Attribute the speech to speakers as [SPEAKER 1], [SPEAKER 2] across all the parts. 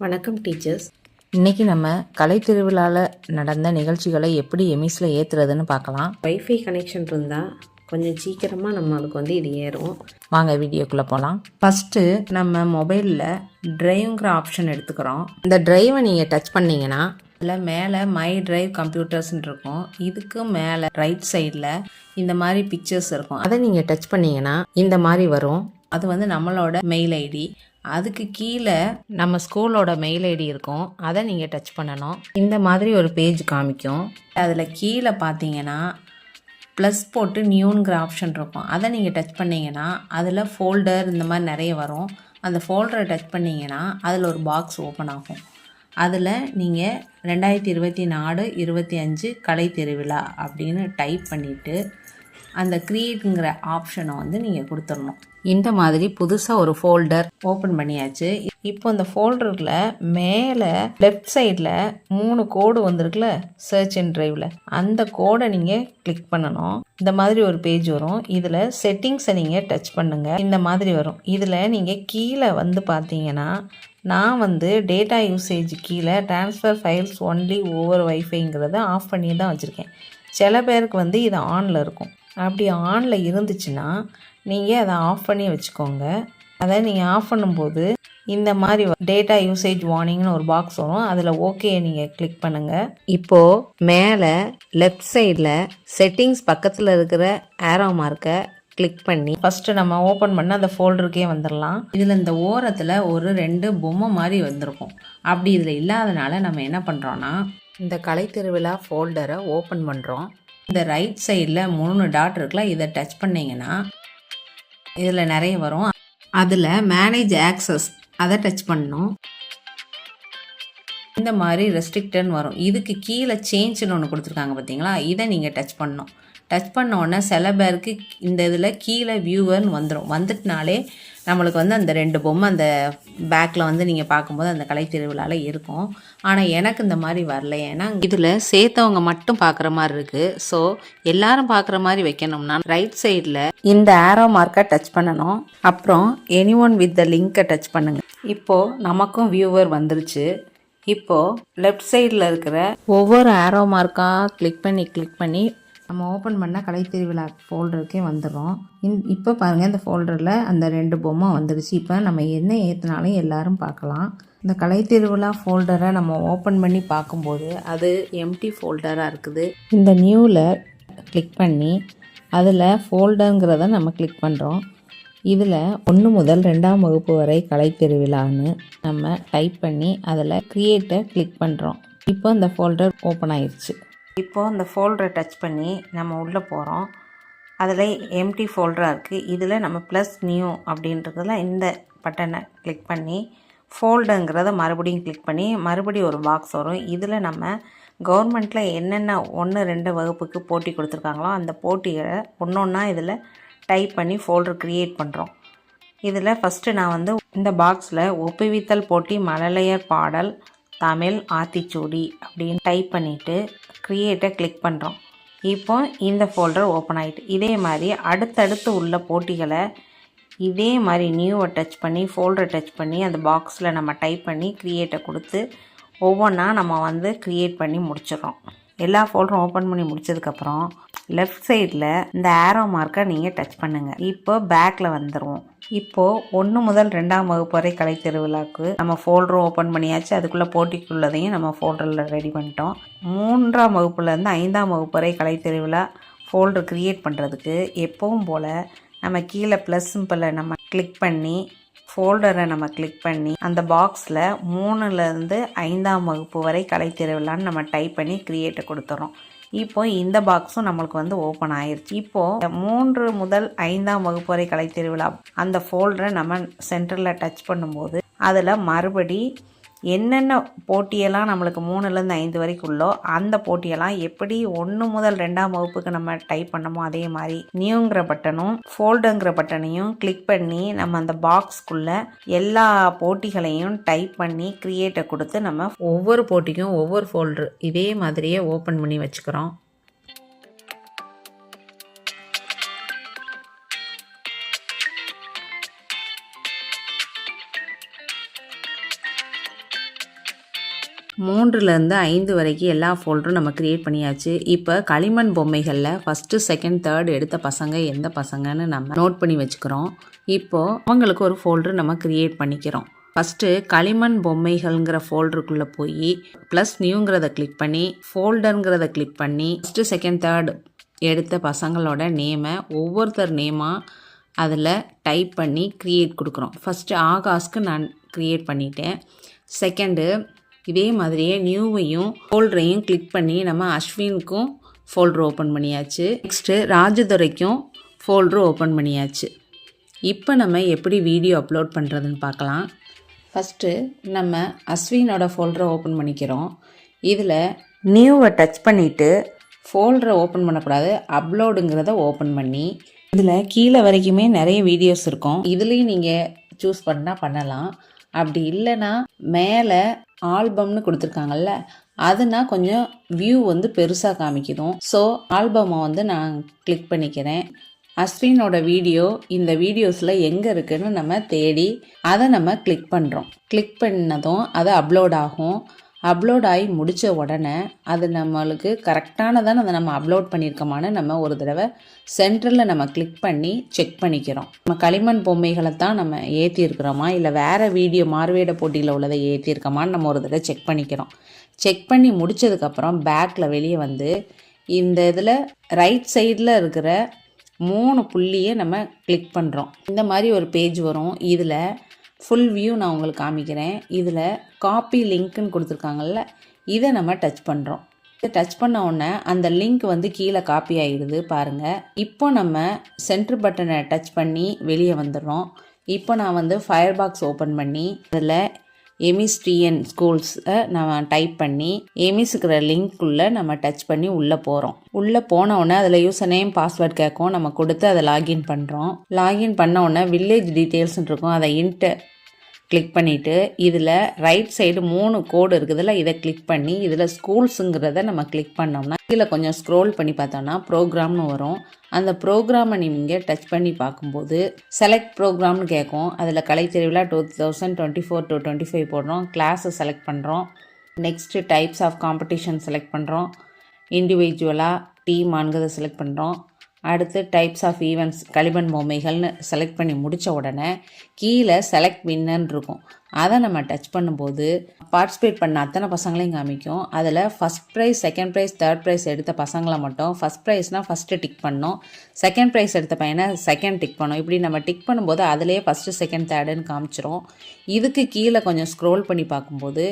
[SPEAKER 1] வணக்கம் டீச்சர்ஸ்
[SPEAKER 2] இன்னைக்கு நம்ம கலை திருவிழாவில் நடந்த நிகழ்ச்சிகளை எப்படி எமிஸில் ஏற்றுறதுன்னு பார்க்கலாம்.
[SPEAKER 1] வைஃபை கனெக்ஷன் இருந்தால் கொஞ்சம் சீக்கிரமாக நம்மளுக்கு வந்து இது ஏறும்.
[SPEAKER 2] வாங்க வீடியோக்குள்ளே போகலாம் ஃபஸ்ட்டு நம்ம மொபைலில் ட்ரைவ்ங்கிற ஆப்ஷன் எடுத்துக்கிறோம். இந்த ட்ரைவை நீங்கள் டச் பண்ணீங்கன்னா அதில் மேலே மை டிரைவ் கம்ப்யூட்டர்ஸ்னு இருக்கும். இதுக்கு மேலே ரைட் சைடில் இந்த மாதிரி பிக்சர்ஸ் இருக்கும். அதை நீங்கள் டச் பண்ணீங்கன்னா இந்த மாதிரி வரும். அது வந்து நம்மளோட மெயில் ஐடி அதுக்கு கீழே நம்ம ஸ்கூலோட மெயில் ஐடி இருக்கும். அதை நீங்கள் டச் பண்ணணும். இந்த மாதிரி ஒரு பேஜ் காமிக்கும். அதில் கீழே பார்த்தீங்கன்னா ப்ளஸ் போட்டு நியூங்கிற ஆப்ஷன் இருக்கும். அதை நீங்கள் டச் பண்ணீங்கன்னா அதில் ஃபோல்டர் இந்த மாதிரி நிறைய வரும். அந்த ஃபோல்டரை டச் பண்ணிங்கன்னா அதில் ஒரு பாக்ஸ் ஓப்பன் ஆகும். அதில் நீங்கள் ரெண்டாயிரத்தி இருபத்தி நாலு இருபத்தி அஞ்சு கலை திருவிழா அப்படின்னு டைப் பண்ணிவிட்டு அந்த க்ரியேட்டுங்கிற ஆப்ஷனை வந்து நீங்கள் கொடுத்துடணும். இந்த மாதிரி புதுசாக ஒரு ஃபோல்டர் ஓப்பன் பண்ணியாச்சு. இப்போ இந்த ஃபோல்டரில் மேலே லெஃப்ட் சைடில் மூணு கோடு வந்திருக்குல்ல சர்ச் அண்ட் ட்ரைவில் அந்த கோடை நீங்கள் கிளிக் பண்ணணும். இந்த மாதிரி ஒரு பேஜ் வரும். இதில் செட்டிங்ஸை நீங்கள் டச் பண்ணுங்கள் இந்த மாதிரி வரும். இதில் நீங்கள் கீழே வந்து பார்த்தீங்கன்னா நான் வந்து டேட்டா யூசேஜ் கீழே ட்ரான்ஸ்ஃபர் ஃபைல்ஸ் ஒன்லி ஓவர் வைஃபைங்கிறத ஆஃப் பண்ணி தான் வச்சுருக்கேன். சில பேருக்கு வந்து இது ஆனில் இருக்கும். அப்படி ஆனில் இருந்துச்சுன்னா நீங்கள் அதை ஆஃப் பண்ணி வச்சுக்கோங்க. அதை நீங்கள் ஆஃப் பண்ணும்போது இந்த மாதிரி டேட்டா யூசேஜ் வார்னிங்னு ஒரு பாக்ஸ் வரும். அதில் ஓகே நீங்கள் கிளிக் பண்ணுங்கள் இப்போது மேலே லெஃப்ட் சைடில் செட்டிங்ஸ் பக்கத்தில் இருக்கிற ஆரோ மார்க்கை கிளிக் பண்ணி ஃபஸ்ட்டு நம்ம ஓப்பன் பண்ண அந்த ஃபோல்டருக்கே வந்துடலாம் இதில் இந்த ஓரத்தில் ஒரு ரெண்டு பொம்மை மாதிரி வந்திருக்கும். அப்படி இதில் இல்லாதனால நம்ம என்ன பண்ணுறோன்னா இந்த கலை திருவிழா ஃபோல்டரை ஓப்பன் பண்ணுறோம் இந்த ரைட் சைடில் மூணு டாட் இருக்குல்ல இதை டச் பண்ணிங்கன்னா இதில் நிறைய வரும். அதில் மேனேஜ் ஆக்சஸ் அதை டச் பண்ணணும். இந்த மாதிரி ரெஸ்ட்ரிக்டன் வரும். இதுக்கு கீழே சேஞ்சுன்னு ஒன்று கொடுத்துருக்காங்க பார்த்தீங்களா இதை நீங்கள் டச் பண்ணணும். டச் பண்ணோன்னே சில பேருக்கு இந்த இதில் கீழே வியூவர்னு வந்துடும் வந்துட்டுனாலே நம்மளுக்கு வந்து அந்த ரெண்டு பொம்மை அந்த பேக்கில் வந்து நீங்கள் பார்க்கும்போது அந்த கலை திருவிழாவில் இருக்கும். ஆனால் எனக்கு இந்த மாதிரி வரல. ஏன்னா இதில் சேர்த்தவங்க மட்டும் பார்க்குற மாதிரி இருக்குது ஸோ எல்லாரும் பார்க்குற மாதிரி வைக்கணும்னா ரைட் சைடில் இந்த ஆரோ மார்க்கை டச் பண்ணணும். அப்புறம் எனி ஒன் வித் த லிங்க்கை டச் பண்ணுங்கள் இப்போது நமக்கும் வியூவர் வந்துருச்சு. இப்போது லெஃப்ட் சைடில் இருக்கிற ஒவ்வொரு ஆரோ மார்க்காக கிளிக் பண்ணி கிளிக் பண்ணி நம்ம ஓப்பன் பண்ண கலை திருவிழா ஃபோல்டருக்கே வந்துடும் இன் இப்போ பாருங்கள் இந்த ஃபோல்டரில் அந்த ரெண்டு பொம்மை வந்துடுச்சு இப்போ நம்ம என்ன ஏற்றினாலும் எல்லாரும் பார்க்கலாம். இந்த கலை திருவிழா ஃபோல்டரை நம்ம ஓப்பன் பண்ணி பார்க்கும்போது அது எம்டி ஃபோல்டராக இருக்குது. இந்த நியூவில் கிளிக் பண்ணி அதில் ஃபோல்டருங்கிறத நம்ம கிளிக் பண்ணுறோம் இதில் ஒன்று முதல் ரெண்டாம் வகுப்பு வரை கலை திருவிழான்னு நம்ம டைப் பண்ணி அதில் க்ரியேட்டை கிளிக் பண்ணுறோம் இப்போ அந்த ஃபோல்டர் ஓப்பன் ஆயிடுச்சு இப்போது இந்த ஃபோல்டரை டச் பண்ணி நம்ம உள்ளே போகிறோம் அதில் எம்டி ஃபோல்டராக இருக்குது இதில் நம்ம ப்ளஸ் நியூ அப்படின்றதுல இந்த பட்டனை கிளிக் பண்ணி ஃபோல்டுங்கிறத மறுபடியும் கிளிக் பண்ணி மறுபடியும் ஒரு பாக்ஸ் வரும். இதில் நம்ம கவர்மெண்ட்டில் என்னென்ன ஒன்று ரெண்டு வகுப்புக்கு போட்டி கொடுத்துருக்காங்களோ அந்த போட்டியை ஒன்று ஒன்றா இதில் டைப் பண்ணி ஃபோல்டர் க்ரியேட் பண்ணுறோம் இதில் ஃபஸ்ட்டு நான் வந்து இந்த பாக்ஸில் ஒப்புவித்தல் போட்டி மழலையர் பாடல் தமிழ் ஆத்திச்சூடி அப்படின்னு டைப் பண்ணிவிட்டு க்ரியேட்டை கிளிக் பண்ணுறோம் இப்போ இந்த ஃபோல்டர் ஓப்பன் ஆகிட்டு இதே மாதிரி அடுத்தடுத்து உள்ள போட்டிகளை இதே மாதிரி நியூவை டச் பண்ணி ஃபோல்டரை டச் பண்ணி அந்த பாக்ஸில் நம்ம டைப் பண்ணி க்ரியேட்டை கொடுத்து ஒவ்வொன்றா நம்ம வந்து க்ரியேட் பண்ணி முடிச்சிடறோம். எல்லா ஃபோல்டரும் ஓப்பன் பண்ணி முடிச்சதுக்கப்புறம் லெஃப்ட் சைடில் இந்த ஆரோ மார்க்கை நீங்கள் டச் பண்ணுங்கள் இப்போ பேக்கில் வந்துடுவோம் இப்போது ஒன்று முதல் ரெண்டாம் வகுப்பு வரை கலை திருவிழாவுக்கு நம்ம ஃபோல்டரும் ஓப்பன் பண்ணியாச்சு. அதுக்குள்ளே போட்டிக்குள்ளதையும் நம்ம ஃபோல்டரில் ரெடி பண்ணிட்டோம். மூன்றாம் வகுப்புலேருந்து ஐந்தாம் வகுப்பு வரை கலை திருவிழா ஃபோல்டர் க்ரியேட் பண்ணுறதுக்கு எப்பவும் போல் நம்ம கீழே ப்ளஸ் சிம்பிளை நம்ம கிளிக் பண்ணி ஃபோல்டரை நம்ம கிளிக் பண்ணி அந்த பாக்ஸில் மூணுலேருந்து ஐந்தாம் வகுப்பு வரை கலை திருவிழான்னு நம்ம டைப் பண்ணி க்ரியேட்டை கொடுத்துறோம். இப்போ இந்த பாக்ஸும் நம்மளுக்கு வந்து ஓப்பன் ஆயிருச்சு. இப்போ மூன்று முதல் ஐந்தாம் வகுப்பு வரை கலை திருவிழா. அந்த ஃபோல்டரை நம்ம சென்டரில் டச் பண்ணும்போது அதில் மறுபடி என்னென்ன போட்டியெல்லாம் நம்மளுக்கு மூணுலேருந்து ஐந்து வரைக்குள்ளோ அந்த போட்டியெல்லாம் எப்படி ஒன்று முதல் ரெண்டாம் வகுப்புக்கு நம்ம டைப் பண்ணமோ அதே மாதிரி நியூங்கிற பட்டனும் ஃபோல்டுங்கிற பட்டனையும் கிளிக் பண்ணி நம்ம அந்த பாக்ஸ்க்குள்ளே எல்லா போட்டிகளையும் டைப் பண்ணி க்ரியேட்டை கொடுத்து நம்ம ஒவ்வொரு போட்டிக்கும் ஒவ்வொரு ஃபோல்டர் இதே மாதிரியே ஓப்பன் பண்ணி வச்சுக்கிறோம். மூன்றுலேருந்து ஐந்து வரைக்கும் எல்லா ஃபோல்டரும் நம்ம க்ரியேட் பண்ணியாச்சு. இப்போ களிமண் பொம்மைகளில் ஃபஸ்ட்டு செகண்ட் தேர்ட் எடுத்த பசங்க எந்த பசங்கன்னு நம்ம நோட் பண்ணி வச்சுக்கிறோம். இப்போது அவங்களுக்கு ஒரு ஃபோல்டர் நம்ம க்ரியேட் பண்ணிக்கிறோம். ஃபஸ்ட்டு களிமண் பொம்மைகள்ங்கிற ஃபோல்டருக்குள்ளே போய் ப்ளஸ் நியூங்கிறத கிளிக் பண்ணி ஃபோல்டருங்கிறத கிளிக் பண்ணி ஃபஸ்ட்டு செகண்ட் தேர்ட் எடுத்த பசங்களோட நேமை ஒவ்வொருத்தர் நேமாக அதில் டைப் பண்ணி க்ரியேட் கொடுக்குறோம். ஃபஸ்ட்டு ஆகாஸ்க்கு நான் க்ரியேட் பண்ணிட்டேன். செகண்டு இதே மாதிரியே நியூவையும் ஃபோல்டரையும் கிளிக் பண்ணி நம்ம அஸ்வினுக்கும் ஃபோல்டர் ஓப்பன் பண்ணியாச்சு. நெக்ஸ்ட்டு ராஜதுரைக்கும் ஃபோல்டர் ஓப்பன் பண்ணியாச்சு. இப்போ நம்ம எப்படி வீடியோ அப்லோட் பண்ணுறதுன்னு பார்க்கலாம். ஃபஸ்ட்டு நம்ம அஸ்வினோட ஃபோல்டரை ஓப்பன் பண்ணிக்கிறோம். இதில் நியூவை டச் பண்ணிவிட்டு ஃபோல்டரை ஓப்பன் பண்ணக்கூடாது. அப்லோடுங்கிறத ஓப்பன் பண்ணி இதில் கீழே வரைக்குமே நிறைய வீடியோஸ் இருக்கும். இதுலேயும் நீங்கள் சூஸ் பண்ணால் பண்ணலாம். அப்படி இல்லைன்னா மேலே ஆல்பம்னு கொடுத்துருக்காங்கல்ல அதுனா கொஞ்சம் வியூ வந்து பெருசாக காமிக்குதும். ஸோ ஆல்பமை வந்து நான் கிளிக் பண்ணிக்கிறேன். அஸ்வினோட வீடியோ இந்த வீடியோஸில் எங்கே இருக்குன்னு நம்ம தேடி அதை நம்ம கிளிக் பண்ணுறோம் கிளிக் பண்ணதும் அது அப்லோட் ஆகும். அப்லோட் ஆகி முடித்த உடனே அது நம்மளுக்கு கரெக்டானதான அதை நம்ம அப்லோட் பண்ணியிருக்கோமான்னு நம்ம ஒரு தடவை சென்டரில் நம்ம கிளிக் பண்ணி செக் பண்ணிக்கிறோம். நம்ம களிமண் பொம்மைகளை தான் நம்ம ஏற்றிருக்கிறோமா இல்லை வேறு வீடியோ மார்வேட போட்டியில் உள்ளதை ஏற்றிருக்கோமான்னு நம்ம ஒரு தடவை செக் பண்ணிக்கிறோம். செக் பண்ணி முடித்ததுக்கப்புறம் பேக்கில் வெளியே வந்து இந்த இதில் ரைட் சைடில் இருக்கிற மூணு புள்ளியை நம்ம கிளிக் பண்ணுறோம் இந்த மாதிரி ஒரு பேஜ் வரும். இதில் ஃபுல் வியூ நான் உங்களுக்கு காமிக்கிறேன். இதில் காப்பி லிங்க்குன்னு கொடுத்துருக்காங்கல்ல இதை நம்ம டச் பண்ணுறோம் இதை டச் பண்ண உடனே அந்த லிங்க் வந்து கீழே காப்பி ஆகிடுது பாருங்கள் இப்போ நம்ம சென்ட்ரு பட்டனை டச் பண்ணி வெளியே வந்துடுறோம். இப்போ நான் வந்து ஃபயர் பாக்ஸ் ஓப்பன் பண்ணி அதில் எமிஸ்ட்ரியன் ஸ்கூல்ஸை நம்ம டைப் பண்ணி எமிஸுக்கிற லிங்க்குள்ளே நம்ம டச் பண்ணி உள்ளே போகிறோம் உள்ளே போனவுடனே அதில் யூசர் நேம் பாஸ்வேர்ட் கேட்கும். நம்ம கொடுத்து அதை லாகின் பண்ணுறோம் லாகின் பண்ண உடனே வில்லேஜ் டீட்டெயில்ஸ்ன்னு இருக்கும். அதை இன்ட்டு கிளிக் பண்ணிவிட்டு இதில் ரைட் சைடு மூணு கோடு இருக்குதுல்ல இதை கிளிக் பண்ணி இதில் ஸ்கூல்ஸுங்கிறத நம்ம கிளிக் பண்ணோம்னா கீழே கொஞ்சம் ஸ்க்ரோல் பண்ணி பார்த்தோம்னா ப்ரோக்ராம்னு வரும். அந்த ப்ரோக்ராமை நீங்கள் டச் பண்ணி பார்க்கும்போது செலக்ட் ப்ரோக்ராம்னு கேட்கும். அதில் கலை திருவிழா two thousand twenty four to twenty five போடுறோம் கிளாஸை செலக்ட் பண்ணுறோம் next types of competition select பண்ணுறோம் இண்டிவிஜுவலாக டீம் ஆண்கிறத செலக்ட் பண்ணுறோம் அடுத்து டைப்ஸ் ஆஃப் ஈவெண்ட்ஸ் களிமண் பொம்மைகள்னு செலக்ட் பண்ணி முடித்த உடனே கீழே செலக்ட் வின்னர்னு இருக்கும். அதை நம்ம டச் பண்ணும்போது பார்ட்டிசிபேட் பண்ண அத்தனை பசங்களையும் காமிக்கும். அதில் first prize second prize third prize எடுத்த பசங்களை மட்டும் ஃபஸ்ட் ப்ரைஸ்னால் ஃபஸ்ட்டு டிக் பண்ணோம். செகண்ட் ப்ரைஸ் எடுத்த பையனை செகண்ட் டிக் பண்ணோம். இப்படி நம்ம டிக் பண்ணும்போது அதிலே ஃபஸ்ட்டு செகண்ட் தேர்டுன்னு காமிச்சிரும். இதுக்கு கீழே கொஞ்சம் ஸ்க்ரோல் பண்ணி பார்க்கும்போது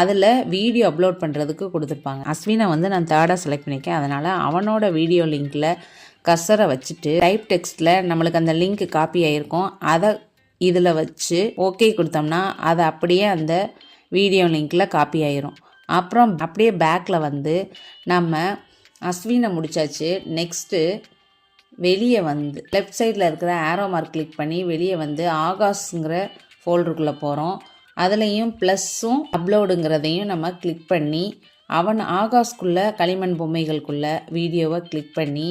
[SPEAKER 2] அதில் வீடியோ அப்லோட் பண்ணுறதுக்கு கொடுத்துருப்பாங்க. அஸ்வினை வந்து நான் தேர்டாக செலக்ட் பண்ணியிருக்கேன் அதனால் அவனோட வீடியோ லிங்க்கில் கர்சரை வச்சுட்டு டைப் டெக்ஸ்ட்டில் நம்மளுக்கு அந்த லிங்க் காப்பி ஆகிருக்கும் அதை இதில் வச்சு ஓகே கொடுத்தோம்னா அது அப்படியே அந்த வீடியோ லிங்க்கில் காப்பி ஆயிரும். அப்புறம் அப்படியே பேக்கில் வந்து நம்ம அஸ்வினை முடிச்சாச்சு. நெக்ஸ்ட்டு வெளியே வந்து லெஃப்ட் சைடில் இருக்கிற ஆரோ மார்க் கிளிக் பண்ணி வெளியே வந்து ஆகாஷ்ங்கிற ஃபோல்டருக்குள்ளே போகிறோம் அதுலேயும் ப்ளஸ்ஸும் அப்லோடுங்கிறதையும் நம்ம கிளிக் பண்ணி அவன் ஆகாஷ்குள்ளே களிமண் பொம்மைகளுக்குள்ளே வீடியோவை கிளிக் பண்ணி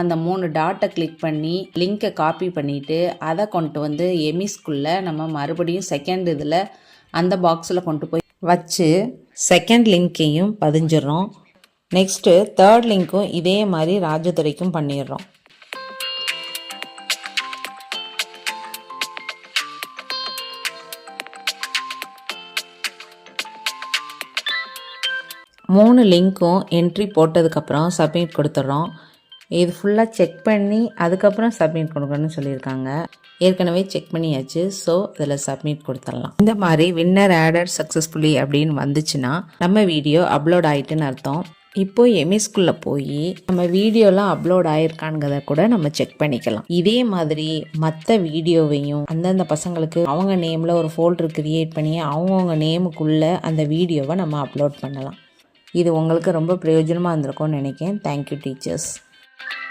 [SPEAKER 2] அந்த மூணு டாட்டை கிளிக் பண்ணி லிங்கை காப்பி பண்ணிவிட்டு அதை கொண்டு வந்து எமிஸ்குள்ளே நம்ம மறுபடியும் செகண்ட் இதில் அந்த பாக்ஸில் கொண்டு போய் வச்சு செகண்ட் லிங்க்கையும் பதிஞ்சிடுறோம். நெக்ஸ்ட்டு தேர்ட் லிங்க்கும் இதே மாதிரி ராஜதுரைக்கும் பண்ணிடுறோம். மூணு லிங்க்கும் என்ட்ரி போட்டதுக்கப்புறம் சப்மிட் கொடுத்துட்றோம். இது ஃபுல்லாக செக் பண்ணி அதுக்கப்புறம் சப்மிட் கொடுக்கணும்னு சொல்லியிருக்காங்க. ஏற்கனவே செக் பண்ணியாச்சு. ஸோ இதில் சப்மிட் கொடுத்துடலாம். இந்த மாதிரி வின்னர் ஆடர் சக்ஸஸ்ஃபுல்லி அப்படின்னு வந்துச்சுன்னா நம்ம வீடியோ அப்லோட் ஆயிட்டுன்னு அர்த்தம். இப்போ எம்எஸ்குள்ளே போய் நம்ம வீடியோலாம் அப்லோட் ஆயிருக்கானுங்கிறத கூட நம்ம செக் பண்ணிக்கலாம். இதே மாதிரி மற்ற வீடியோவையும் அந்தந்த பசங்களுக்கு அவங்க நேமில் ஒரு ஃபோல்டர் கிரியேட் பண்ணி அவங்கவுங்க நேமுக்குள்ளே அந்த வீடியோவை நம்ம அப்லோட் பண்ணலாம். இது உங்களுக்கு ரொம்ப பிரயோஜனமாக இருந்திருக்கும்னு நினைக்கிறேன். Thank you teachers thank you